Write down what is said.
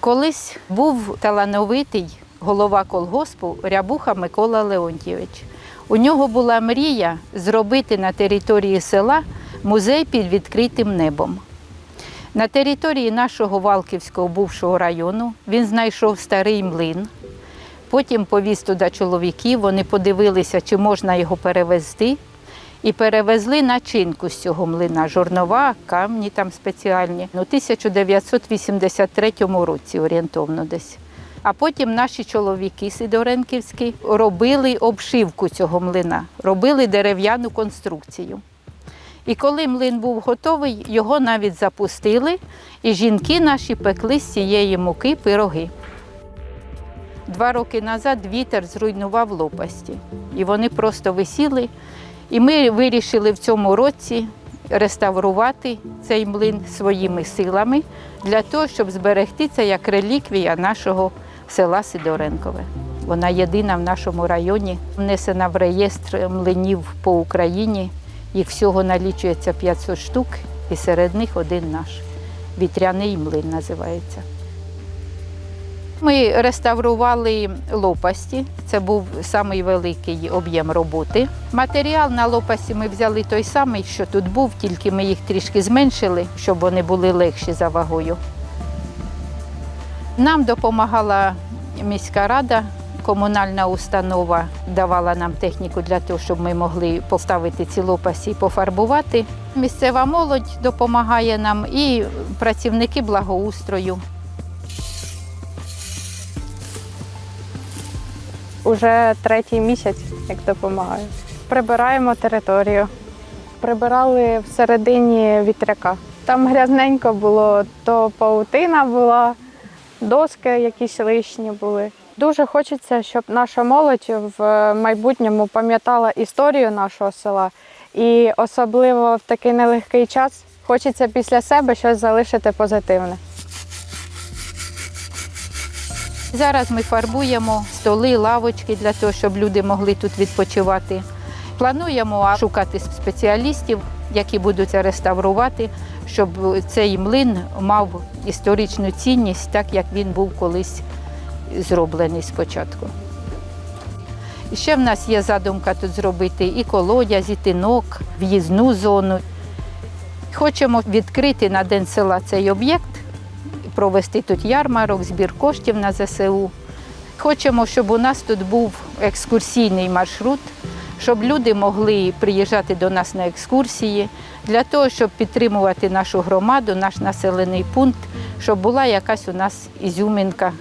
Колись був талановитий голова колгоспу Рябуха Микола Леонтійович. У нього була мрія зробити на території села музей під відкритим небом. На території нашого Валківського бувшого району він знайшов старий млин. Потім повіз туди чоловіків, вони подивилися, чи можна його перевезти. І перевезли начинку з цього млина, жорнова, камні там спеціальні. Ну, У 1983 році орієнтовно десь. А потім наші чоловіки Сидоренківські робили обшивку цього млина, робили дерев'яну конструкцію. І коли млин був готовий, його навіть запустили, і жінки наші пекли з цієї муки пироги. Два роки назад вітер зруйнував лопасті, і вони просто висіли. І ми вирішили в цьому році реставрувати цей млин своїми силами для того, щоб зберегти це як реліквія нашого села Сидоренкове. Вона єдина в нашому районі, внесена в реєстр млинів по Україні. Їх всього налічується 500 штук, і серед них один наш. Вітряний млин називається. Ми реставрували лопасті. Це був самий великий об'єм роботи. Матеріал на лопасті ми взяли той самий, що тут був, тільки ми їх трішки зменшили, щоб вони були легші за вагою. Нам допомагала міська рада, комунальна установа давала нам техніку для того, щоб ми могли поставити ці лопасті і пофарбувати. Місцева молодь допомагає нам і працівники благоустрою. Уже третій місяць, як допомагаю. Прибираємо територію. Прибирали всередині вітряка. Там грязненько було, то паутина була, доски якісь лишні були. Дуже хочеться, щоб наша молодь в майбутньому пам'ятала історію нашого села. І особливо в такий нелегкий час хочеться після себе щось залишити позитивне. Зараз ми фарбуємо столи, лавочки для того, щоб люди могли тут відпочивати. Плануємо шукати спеціалістів, які будуть це реставрувати, щоб цей млин мав історичну цінність, так як він був колись зроблений спочатку. Ще в нас є задумка тут зробити і колодязь, і тинок, в'їзну зону. Хочемо відкрити на День села цей об'єкт, провести тут ярмарок, збір коштів на ЗСУ. Хочемо, щоб у нас тут був екскурсійний маршрут, щоб люди могли приїжджати до нас на екскурсії, для того, щоб підтримувати нашу громаду, наш населений пункт, щоб була якась у нас ізюминка